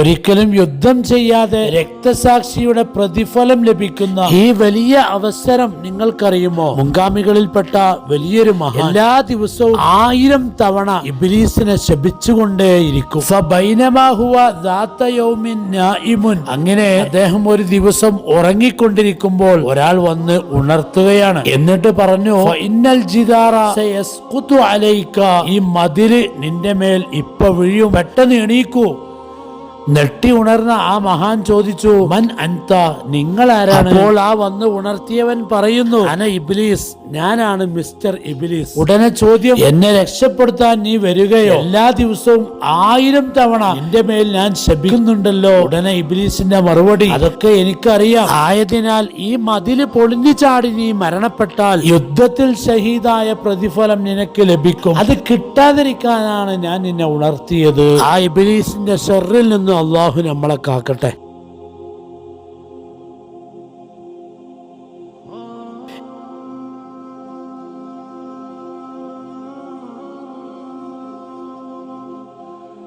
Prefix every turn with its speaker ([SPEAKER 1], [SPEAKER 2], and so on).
[SPEAKER 1] ഒരിക്കലും യുദ്ധം ചെയ്യാതെ രക്തസാക്ഷിയുടെ പ്രതിഫലം ലഭിക്കുന്ന ഈ വലിയ അവസരം നിങ്ങൾക്കറിയുമോ? മുൻഗാമികളിൽപ്പെട്ട വലിയൊരു മഹാൻ എല്ലാ ദിവസവും ആയിരം തവണ ഇബിലീസിനെ ശപിച്ചുകൊണ്ടേയിരിക്കും. അങ്ങനെ അദ്ദേഹം ഒരു ദിവസം ഉറങ്ങിക്കൊണ്ടിരിക്കുമ്പോൾ ഒരാൾ വന്ന് ഉണർത്തുകയാണ്. എന്നിട്ട് പറഞ്ഞു ഇന്നൽ അലൈക." ഈ മതിൽ നിന്റെ മേൽ ഇപ്പൊ വീഴും. പെട്ടെന്ന് എണീക്കൂ. നെട്ടി ഉണർന്ന ആ മഹാൻ ചോദിച്ചു മൻ അൻത? നിങ്ങൾ ആരാണ് അപ്പോൾ ആ വന്ന് ഉണർത്തിയവൻ പറയുന്നു. അന ഇബിലീസ്? ഞാനാണ് മിസ്റ്റർ ഇബിലീസ്. ഉടനെ ചോദ്യം എന്നെ രക്ഷപ്പെടുത്താൻ നീ വരികയോ? എല്ലാ ദിവസവും ആയിരം തവണ എന്റെ മേൽ ഞാൻ ശപിക്കുന്നുണ്ടല്ലോ. ഉടനെ ഇബിലീസിന്റെ മറുപടി അതൊക്കെ എനിക്കറിയാം. ആയതിനാൽ ഈ മതിൽ പൊളിഞ്ഞു ചാടി നീ മരണപ്പെട്ടാൽ യുദ്ധത്തിൽ ഷഹീദായ പ്രതിഫലം നിനക്ക് ലഭിക്കും. അത് കിട്ടാതിരിക്കാനാണ് ഞാൻ നിന്നെ ഉണർത്തിയത്. ആ ഇബിലീസിന്റെ ഷെറിൽ നിന്ന് അള്ളാഹു നമ്മളെ കാക്കട്ടെ.